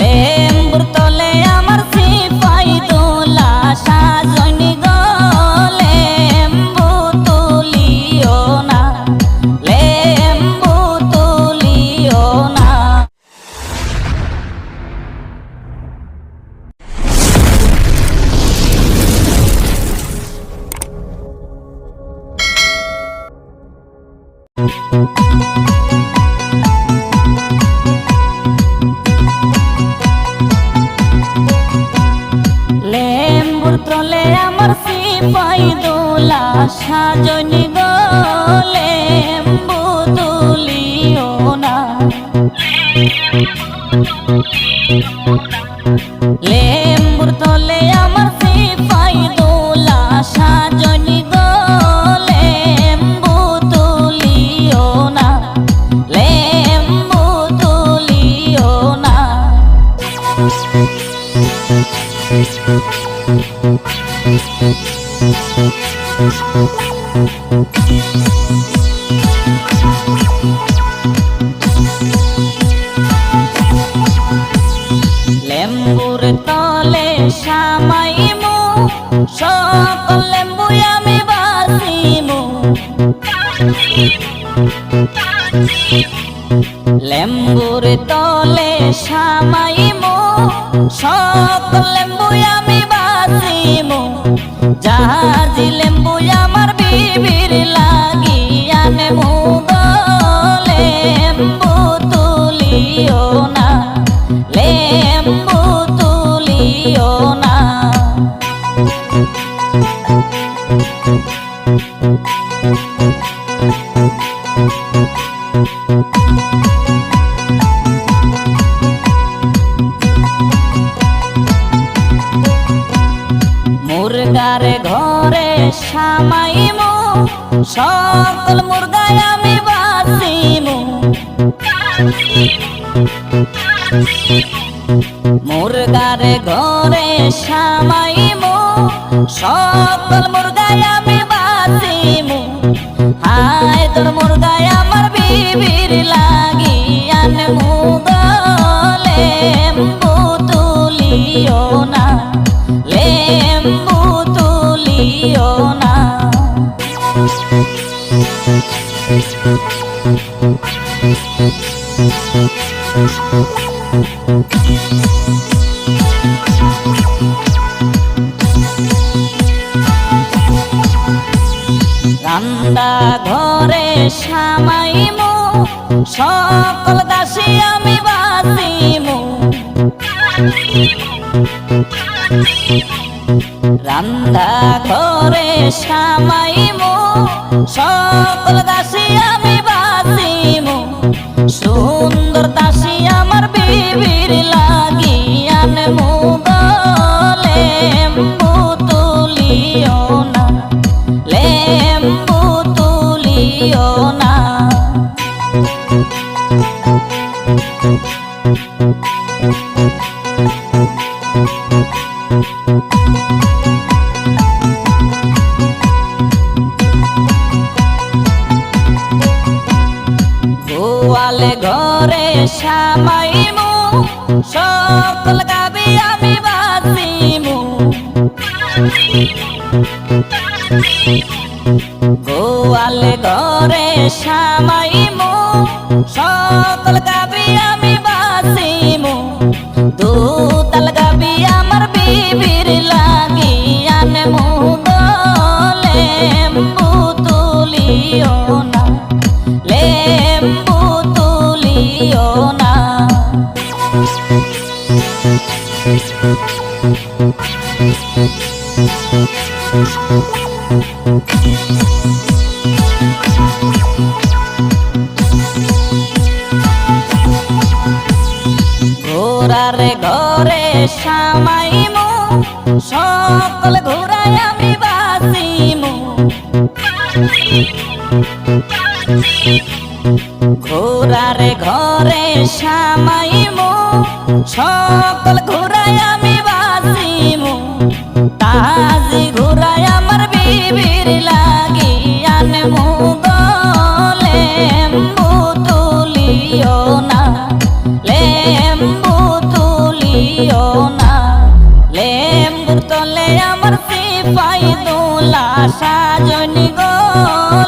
লেম্বুর তলে আমার সিপাই দোলা সাজনি গো লেম্বু তুলিও না লেম্বু তুলিও না। লেম্বুর সিপাই দোলা সাজনি গো লেম্বু না। লেম্বুর তলে আমার সিপাই দোলা সাজনি গো লেম্বু তুলিও না। লেম্বু তুলিও না লেম্বুর তলে সামাইমু সকল লেম্বু আমি বাসিমু লেম্বুর তলে সামাইমু সকল লেম্বু আমি জাহাজি লেম্বু আমার বিবির লাগিয়ানে মুগলে লেম্বু তুলিও না লেম্বু তুলিও না। মুরগার ঘরে সামাইমু, সকল মুরগায় আমি বাসিমু মুরগার ঘরে সামাইমু, সকল মুরগায় আমি বাসিমু হায় তোর মুরগায় আমার বিবির লাগি আনমু গলে তুলিও না। লেম্বু তুলিও না। রান্দা ঘরে সামাইমু সকল দাসী আমি বাসিমু রান্দা ঘরে সামাইমু, সকল দাসী আমি বাসিমু সুন্দর দাসী আমার বিবির লাগি আনমু গলে লেম্বু তুলিও না, লেম্বু তুলিও না। গোয়ালে ঘরে সামাইমু সকল গাবি আমি বাসিমু গোয়ালে ঘরে সামাইমু সকল গাবি ঘোরার ঘরে সামাইমু সকল ঘোরায় আমি বাসিমু ঘোরার ঘরে সামাইমু সকল ঘোরায় আমি বাসিমু তাজি ঘুরায় আমার বিবির লাগিয়া নেমু গলে তুলিও না, লেম্বু না। লেম্বুর তলে আমার সিপাই তোলা সাজনি গো,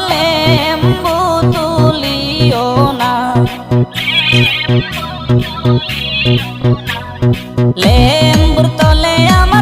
লেম্বু না। লেম্বুর তলে আমার